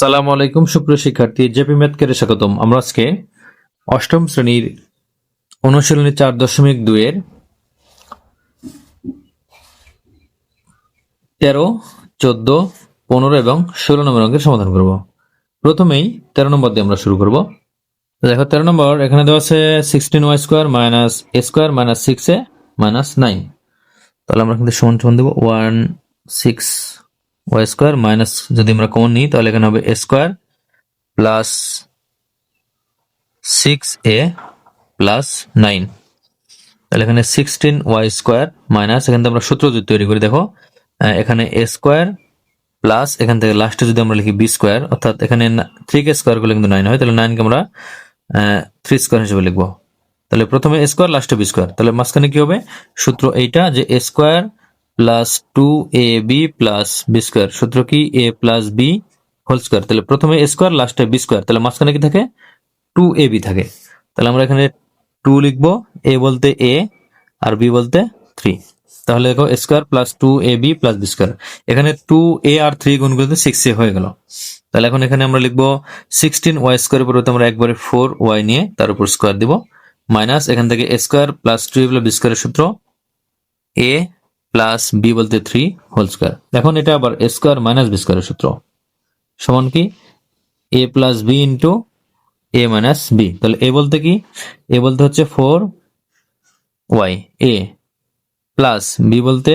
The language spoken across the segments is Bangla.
সালাম আলাইকুম, সুপ্রিয় শিক্ষার্থী, জেপি ম্যাথকের স্বাগতম। আমরা আজকে অষ্টম শ্রেণির অনুশীলনী চার দশমিক দুইয়ের তেরো, চোদ্দ, পনেরো এবং ষোলো নম্বর অঙ্কের সমাধান করব। প্রথমেই তেরো নম্বর দিয়ে আমরা শুরু করব। দেখো, তেরো নম্বর, এখানে দেওয়া আছে sixteen Y square minus A square minus six A minus nine তাহলে আমরা কিন্তু সমান সমান দেবো one six Y square minus যদি আমরা কমন নিই, তাহলে এখানে হবে square plus six A plus nine তাহলে এখানে সিক্সটিন ওয়াই স্কোয়ার মাইনাস এখান থেকে আমরা সূত্র যদি তৈরি করি, দেখো এখানে এ স্কোয়ার প্লাস এখান থেকে লাস্টে যদি আমরা লিখি বি স্কোয়ার অর্থাৎ এখানে থ্রি কে স্কোয়ার করলে কিন্তু নাইন হয়, তাহলে নাইনকে আমরা থ্রি স্কোয়ার হিসেবে লিখব। তাহলে প্রথমে স্কোয়ার লাস্টে বি স্কোয়ার তাহলে মাঝখানে কি হবে? সূত্র এইটা যে A square plus two A B plus B square সূত্র কি? A plus B whole square তাহলে প্রথমে এ স্কোয়ার লাস্টে বি স্কোয়ার তাহলে মাঝখানে কি থাকে? টু এ বি থাকে। তাহলে আমরা এখানে টু লিখব এ বলতে এ আর বি বলতে থ্রি তাহলে দেখো square plus two A B plus B square এখানে টু এ আর থ্রি গুণ করতে সিক্স এ হয়ে গেল। তাহলে এখন এখানে আমরা লিখব সিক্সটিন ওয়াই স্কোয়ারের পরিবর্তে আমরা একবারে ফোর ওয়াই নিয়ে তার উপর স্কোয়ার দিব। মাইনাস এখান থেকে square plus two plus B স্কোয়ারের সূত্র এ প্লাস বি বলতে থ্রি হোল স্কোয়ার এখন এটা আবার এ স্কোয়ার মাইনাস বি স্কোয়ারের সূত্র। সমান কি? A plus B into A minus B তাহলে এ বলতে কি? এ বলতে হচ্ছে four Y A plus B বলতে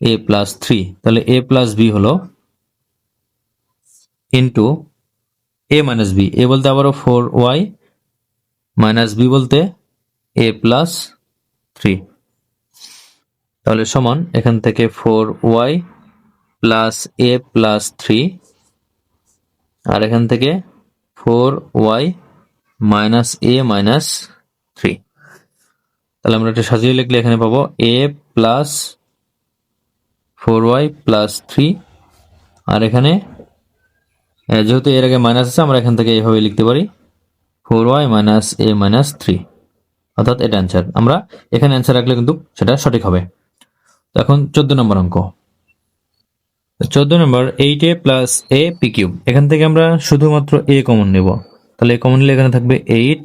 এ প্লাস থ্রি তাহলে এ প্লাস বি হলো into A minus B A বলতে আবারও ফোর ওয়াই মাইনাস বি বলতে এ প্লাস থ্রি তাহলে সমান এখান থেকে four Y plus A plus three আর এখান থেকে four Y minus A minus three তাহলে আমরা এটা সাজিয়ে লিখলে এখানে পাবো A plus four Y plus three আর এখানে যেহেতু এর আগে মাইনাস আছে, আমরা এখান থেকে এইভাবে লিখতে পারি four Y minus A minus three অর্থাৎ এটা অ্যান্সার আমরা এখানে অ্যান্সার রাখলে কিন্তু সেটা সঠিক হবে। এখন চোদ্দ নম্বর অঙ্ক। চোদ্দ number eight A plus A P cube এখান থেকে আমরা শুধুমাত্র এ কমন নেব। তাহলে এ কমন নিলে এখানে থাকবে এইট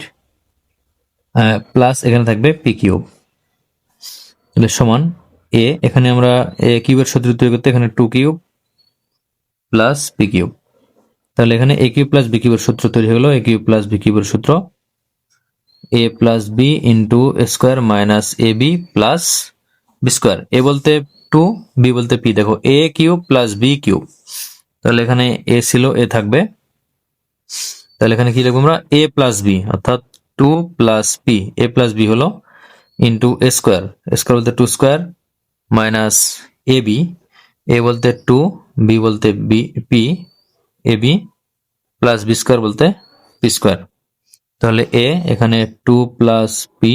প্লাস এখানে থাকবে পি কিউব তাহলে সমান এ এখানে আমরা এ কিউবের সূত্র তৈরি করতে এখানে two cube plus P cube তাহলে এখানে এ কিউব প্লাস বি কিউবের সূত্র তৈরি হলো এ কিউব প্লাস বি কিউবের সূত্র A plus B into square minus A B plus B square A বলতে টু বি বলতে পি দেখো A cube plus B cube তাহলে এখানে এ ছিল এ থাকবে। তাহলে এখানে কি লিখব আমরা? এ প্লাস বি অর্থাৎ two plus P A plus B হলো ইন্টু এ স্কোয়ার স্কোয়ার বলতে two square minus A B A বলতে টু বি বলতে B P A B plus B square বলতে পি স্কোয়ার তাহলে এ এখানে টু প্লাস পি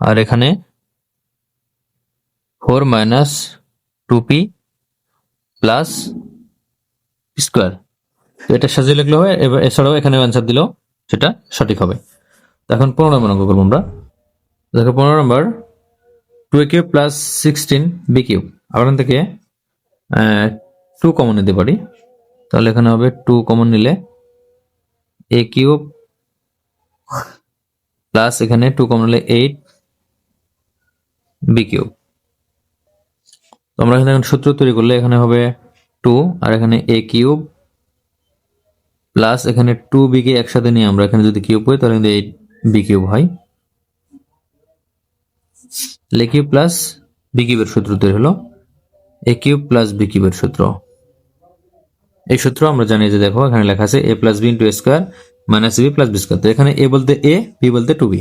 আর এখানে four minus two P plus square. এটা সাজিয়ে লিখলে হয় এবার এছাড়াও এখানে অ্যান্সার দিলেও সেটা সঠিক হবে। এখন পনেরো নম্বর অঙ্ক করব আমরা। দেখো, পনেরো number, two A cube plus sixteen B cube. আবার থেকে টু কমন নিতে পারি। তাহলে এখানে হবে টু কমন নিলে এ কিউব প্লাস এখানে টু কমন নিলে এইট বি কিউব। তো আমরা এখানে এখন সূত্র তৈরি করলে এখানে হবে টু আর এখানে এ কিউব প্লাস এখানে টু বি কে একসাথে নিয়ে আমরা এখানে যদি কিউব করি তাহলে কিন্তু এইট বি কিউব হয়। এ কিউব প্লাস বি কিউবের সূত্র তৈরি হলো। এ কিউব প্লাস বি কিউবের সূত্র। এই সূত্র আমরা জানি যে দেখো, এখানে লেখা আছে A plus B into square minus B plus B square তো এখানে এ বলতে এ বি বলতে টু বি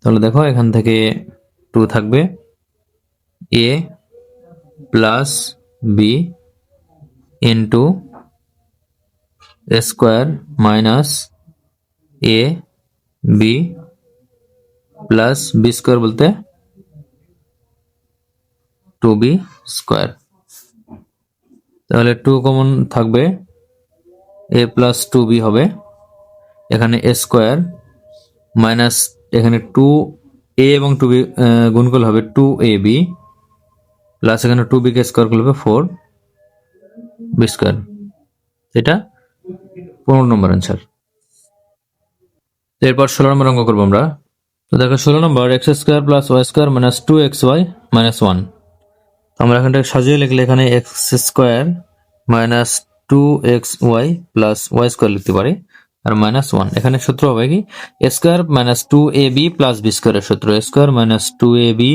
তাহলে দেখো, এখান থেকে টু থাকবে। A plus B into square minus A B plus B square বলতে টু বি স্কোয়ার তাহলে টু কমন থাকবে। এ প্লাস টু বি হবে। এখানে এ স্কোয়ার মাইনাস এখানে টু এ এবং টু বি গুণ করলে হবে টু এ বি প্লাস এখানে টু বি কে স্কোয়ার করলে হবে ফোর বি স্কোয়ার এটা পনেরো নম্বর অ্যান্সার এরপর ষোলো নম্বর অঙ্ক করব আমরা। তো দেখো ষোলো number X square plus Y square minus two X Y minus one আমরা এখানটা সাজিয়ে লিখলে এখানে X square minus two X Y plus Y square লিখতে পারি। আর মাইনাস ওয়ান এখানে সূত্র হবে কি? Square minus two A B plus B স্কোয়ারের সূত্র। Square minus two A B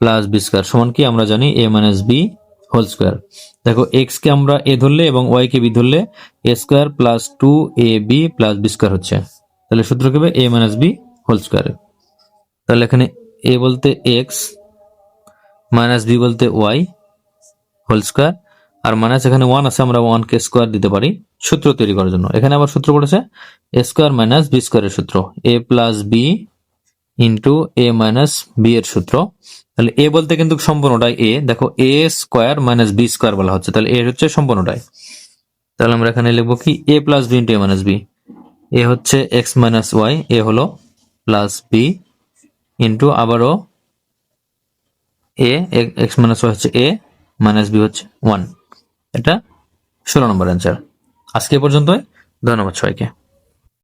plus B square সমান কি? আমরা জানি A minus B whole square দেখো এক্স কে আমরা এ ধরলে এবং ওয়াই কে বি ধরলে A square plus two A B plus B square হচ্ছে। তাহলে সূত্র কি হবে? A minus B whole square তাহলে এখানে এ বলতে এক্স মাইনাস বি বলতে ওয়াই হোল স্কোয়ার আর মাইনাস এখানে ওয়ান আছে, আমরা ওয়ান কে স্কোয়ার দিতে পারি সূত্র তৈরি করার জন্য। এখানে আবার সূত্র পড়েছে? এ স্কোয়ার মাইনাস বি স্কোয়ারের সূত্র। A plus B into A minus B এর সূত্র। তাহলে এ বলতে কিন্তু সম্পূর্ণটাই এ দেখো A square minus B square বলা হচ্ছে। তাহলে এ হচ্ছে সম্পূর্ণটাই। তাহলে আমরা এখানে লিখব কি? A plus B into A minus B A হচ্ছে এক্স মাইনাস ওয়াই এ হলো প্লাস বি ইন্টু আবারও এ এক্স মাইনাস ওয়াই হচ্ছে এ মাইনাস বি হচ্ছে ওয়ান এটা ষোলো নম্বর অ্যান্সার আজকে পর্যন্তই। ধন্যবাদ সবাইকে।